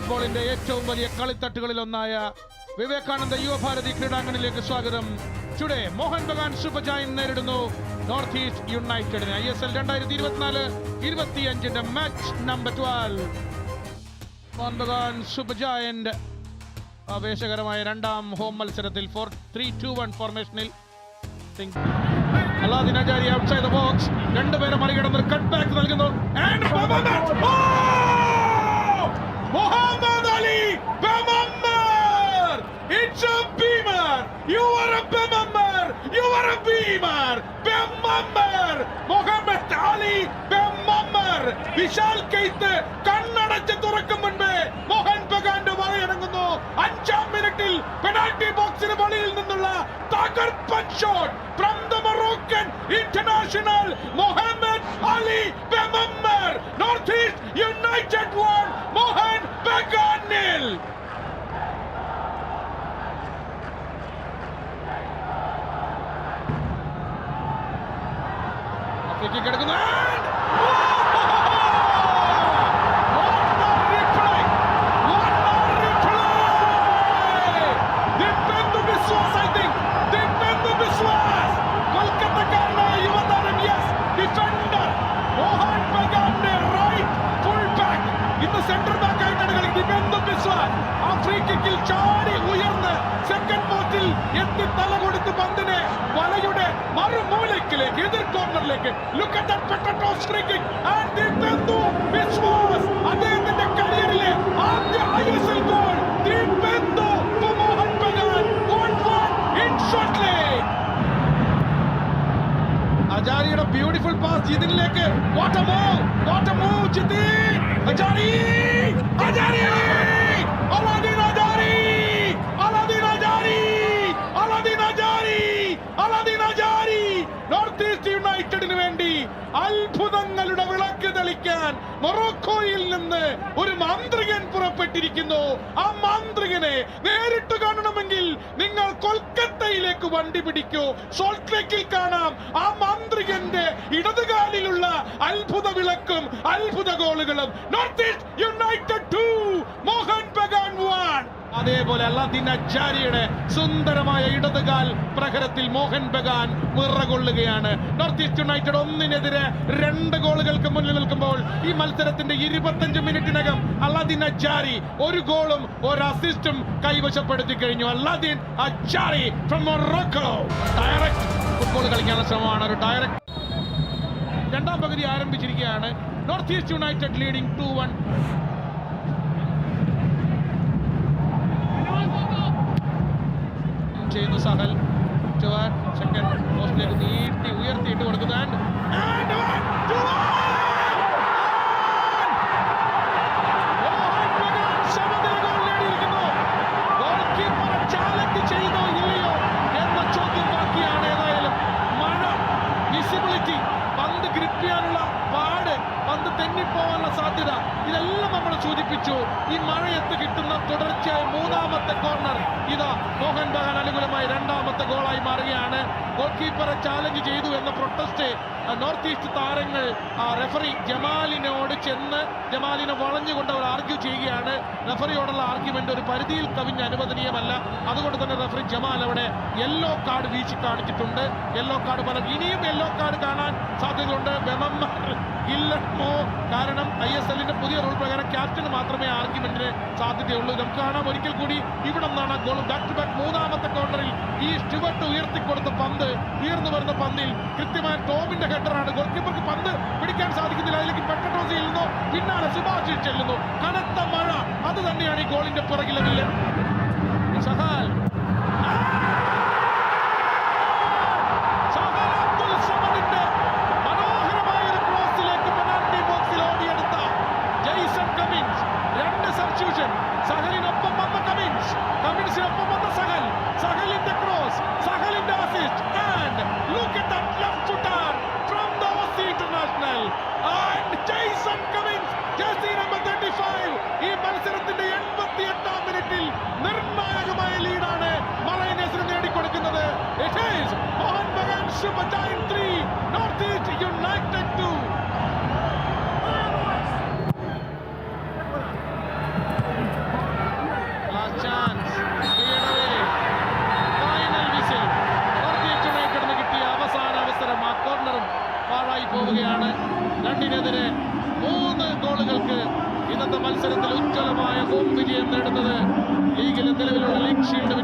ഫുട്ബോളിന്റെ ഏറ്റവും വലിയ കളിത്തട്ടുകളിൽ ഒന്നായ വിവേകാനന്ദ യുവഭാരതി ക്രീഡാങ്കണിലേക്ക് സ്വാഗതം. ചുടെ മോഹൻ ബഗാൻ സൂപ്പർ ജയന്റ് നേരിടുന്നു. നോർത്ത് ഈസ്റ്റ് യുണൈറ്റഡിന് ഐ എസ് എൽ രണ്ടായിരത്തി ഇരുപത്തിനാല് ഇരുപത്തിയഞ്ചിന്റെ match number twelve. Mohun Bagan super giant ആവേശകരമായ രണ്ടാം ഹോം മത്സരത്തിൽ ഫോർ ത്രീ ടു വൺ ഫോർമേഷനിൽ അലാദിൻ അജാരി ഔട്ട്സൈഡ് ബോക്സ്. രണ്ടുപേരെ മറികടന്ന് കട്ട് ബാക്ക് നൽകുന്നു. Bemammer Mohammed Ali Bemammer Vishal Kaith കണ്ണടച്ച് തുറക്കും മുൻപേ മോഹൻ ബഗാന്റെ വലയിറങ്ങുന്നു. അഞ്ചാം മിനിറ്റിൽ പെനാൽറ്റി ബോക്സിന് വെളിയിൽ നിന്നുള്ള തകർപ്പൻ shot from the Moroccan international Mohammed Ali Bemammer right full back. ഇന്ന് സെന്റർ ബാക്ക് ആയിട്ടാണ് കളി ദിപ്പെന്തു ബിസ്വാസ് ആ ഫ്രീ കിക്കിൽ ചാടി മറുമൂലക്കിലേക്ക് എതിർ കോർണറിലേക്ക് look at that Petros free kick and Dipendu Biswas അദ്ദേഹത്തിന്റെ കരിയറിലെ ആദ്യ ISL goal Dipendu for Mohun Bagan 1-1 in short leg അജാരിയുടെ beautiful pass ജിതിനിലേക്ക് what a move what a move Jithin Ajaraie Ajaraie north east യുണൈറ്റഡിന് വേണ്ടി അത്ഭുതങ്ങളുടെ വിളക്ക് തെളിക്കാൻ മൊറോക്കോയിൽ നിന്ന് ഒരു മാന്ത്രികൻ പുറപ്പെട്ടിരിക്കുന്നു. ആ മാന്ത്രികനെ നേരിട്ട് കാണണമെങ്കിൽ നിങ്ങൾ കൊൽക്കത്തയിലേക്ക് വണ്ടി പിടിക്കൂ. സോൾട്ട്ലേക്കിൽ കാണാം ആ മാന്ത്രികന്റെ ഇടതുകാലിലുള്ള അത്ഭുത വിളക്കും അത്ഭുത ഗോളുകളും. നോർത്ത് ഈസ്റ്റ് യുണൈറ്റഡ് ടു അതേപോലെ അല്ലാദിൻ അജാരിയുടെ സുന്ദരമായ ഇടതുകാൽ പ്രഹരത്തിൽ മോഹൻ ബഗാൻ വിറകൊള്ളുകയാണ്. നോർത്ത് ഈസ്റ്റ് യുണൈറ്റഡ് ഒന്നിനെതിരെ രണ്ട് ഗോളുകൾക്ക് മുന്നിൽ നിൽക്കുമ്പോൾ ഈ മത്സരത്തിന്റെ ഇരുപത്തഞ്ച് മിനിറ്റിനകം അല്ലാദിൻ അജാരി ഒരു ഗോളും ഒരു അസിസ്റ്റും കൈവശപ്പെടുത്തി കഴിഞ്ഞു. Alaaeddine Ajaraie from Morocco direct football കളിക്കാനുള്ള ശ്രമമാണ്. ഒരു ഡയറക്റ്റ് രണ്ടാം പകുതി ആരംഭിച്ചിരിക്കുകയാണ്. North east united leading two one ചെയ്യുന്നു സഹൽ. സെക്കൻഡ് പോസ്റ്റിലേക്ക് നീട്ടി ഉയർത്തിയിട്ട് കൊടുക്കുന്നു. സൂചിപ്പിച്ചു ഈ മഴയത്ത് കിട്ടുന്ന തുടർച്ചയായ മൂന്നാമത്തെ കോർണർ ഇതാ മോഹൻ ബഗാൻ അനുകൂലമായി രണ്ടാമത്തെ ഗോളായി മാറുകയാണ്. ഗോൾ കീപ്പറെ ചാലഞ്ച് ചെയ്തു. എന്ന പ്രൊട്ടസ്റ്റ് നോർത്ത് ഈസ്റ്റ് താരങ്ങൾ റെഫറി ജമാലിനോട് ചെന്ന് ജമാലിനെ വളഞ്ഞുകൊണ്ട് അവർ ആർഗ്യൂ ചെയ്യുകയാണ്. റെഫറിയോടുള്ള ആർഗ്യുമെന്റ് ഒരു പരിധിയിൽ കവിഞ്ഞ് അനുവദനീയമല്ല. അതുകൊണ്ട് തന്നെ റെഫറി ജമാൽ അവിടെ യെല്ലോ കാർഡ് വീശി കാണിച്ചിട്ടുണ്ട്. യെല്ലോ കാർഡ് പല ഇനിയും യെല്ലോ കാർഡ് കാണാൻ സാധ്യതയുണ്ട്. കാരണം ഐ എസ് എല്ലിന്റെ പുതിയ റൂൾ പ്രകാരം ക്യാപ്റ്റന് മാത്രമേ ആർഗ്യുമെന്റിന് സാധ്യതയുള്ളൂ. നമുക്ക് കാണാം. ഒരിക്കൽ കൂടി ഇവിടെ നിന്നാണ് ഗോൾ ബാക്ക് ടു ബാക്ക് മൂന്നാമത്തെ കോർണറിൽ ഈ സ്റ്റുവർട്ട് ഉയർത്തിക്കൊടുത്ത പന്ത് ഉയർന്നു വരുന്ന പന്തിൽ കൃത്യമായ ടോമിന്റെ ഹെഡറാണ്. ഗോൾ കീപ്പർക്ക് പന്ത് പിടിക്കാൻ സാധിക്കുന്നില്ല. അതിലേക്ക് പെട്ടോസ് ചെല്ലുന്നു പിന്നാലെ സുഭാഷ് ചെല്ലുന്നു. കനത്ത മഴ. അത് തന്നെയാണ് ഈ ഗോളിന്റെ പുറകിലെ Akshay Bajain 3, Northeast United 2. പോവുകയാണ്. രണ്ടിനെതിരെ മൂന്ന് ഗോളുകൾക്ക് ഇന്നത്തെ മത്സരത്തിൽ ഉജ്ജ്വലമായ ഹോം വിജയം നേടുന്നത് ലീഗിലെ നിലവിലുള്ള ലീഗ് ഷീൽഡ്